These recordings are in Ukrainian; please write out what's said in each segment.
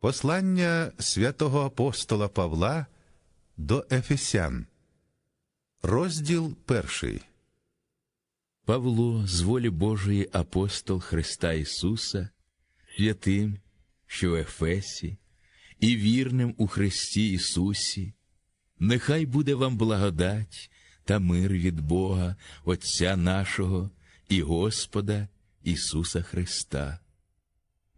Послання святого апостола Павла до Ефесян. Розділ перший. Павло, з волі Божої апостол Христа Ісуса, святим, що в Ефесі, і вірним у Христі Ісусі, нехай буде вам благодать та мир від Бога, Отця нашого і Господа Ісуса Христа.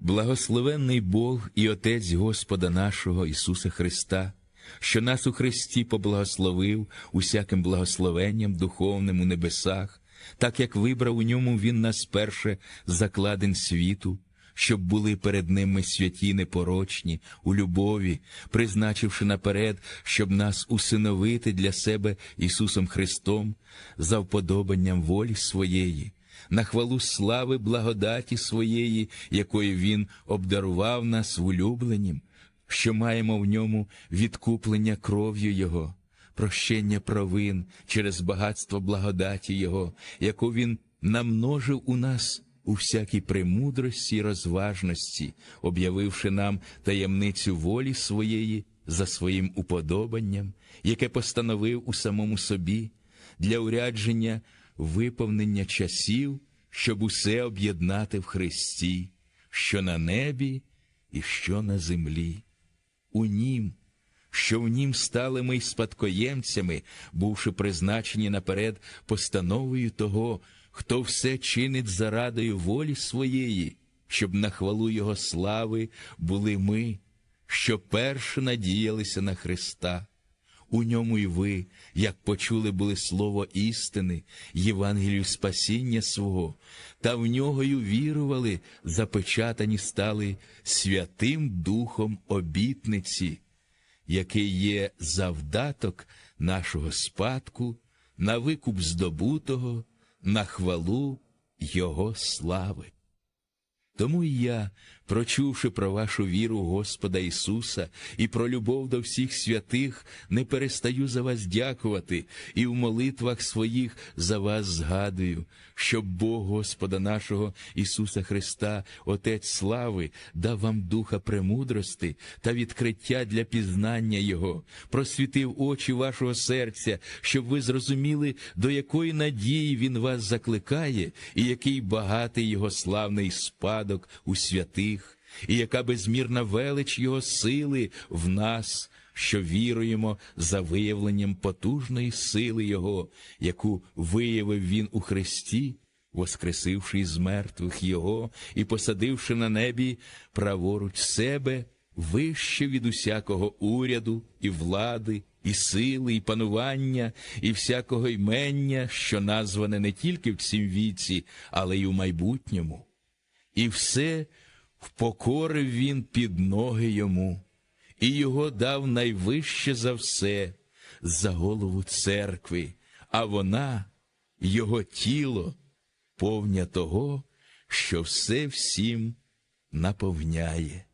Благословенний Бог і Отець Господа нашого Ісуса Христа, що нас у Христі поблагословив усяким благословенням духовним у небесах, так як вибрав у ньому Він нас перше з закладин світу, щоб були перед ним ми святі непорочні, у любові, призначивши наперед, щоб нас усиновити для себе Ісусом Христом за вподобанням волі своєї на хвалу слави благодаті своєї, якою Він обдарував нас улюбленім, що маємо в ньому відкуплення кров'ю Його, прощення провин через багатство благодаті Його, яку Він намножив у нас у всякій премудрості й розважності, об'явивши нам таємницю волі своєї за своїм уподобанням, яке постановив у самому собі для урядження виповнення часів, щоб усе об'єднати в Христі, що на небі і що на землі. У Нім, що в Нім стали ми спадкоємцями, бувши призначені наперед постановою того, хто все чинить зарадою волі своєї, щоб на хвалу Його слави були ми, що перше надіялися на Христа. У ньому й ви, як почули були слово істини, Євангелію спасіння свого, та в нього й увірували, запечатані стали Святим Духом обітниці, який є завдаток нашого спадку, на викуп здобутого, на хвалу Його слави. Тому і я, прочувши про вашу віру Господа Ісуса і про любов до всіх святих, не перестаю за вас дякувати і в молитвах своїх за вас згадую, щоб Бог Господа нашого Ісуса Христа, Отець слави, дав вам духа премудрости та відкриття для пізнання Його, просвітив очі вашого серця, щоб ви зрозуміли, до якої надії Він вас закликає, і який багатий Його славний спадок у святих, і яка безмірна велич Його сили в нас, що віруємо за виявленням потужної сили Його, яку виявив Він у Христі, воскресивши із мертвих Його і посадивши на небі праворуч себе вище від усякого уряду і влади. І сили, і панування, і всякого ймення, що назване не тільки в цім віці, але й у майбутньому. І все впокорив він під ноги йому, і його дав найвище за все, за голову церкви, а вона, його тіло, повня того, що все всім наповняє.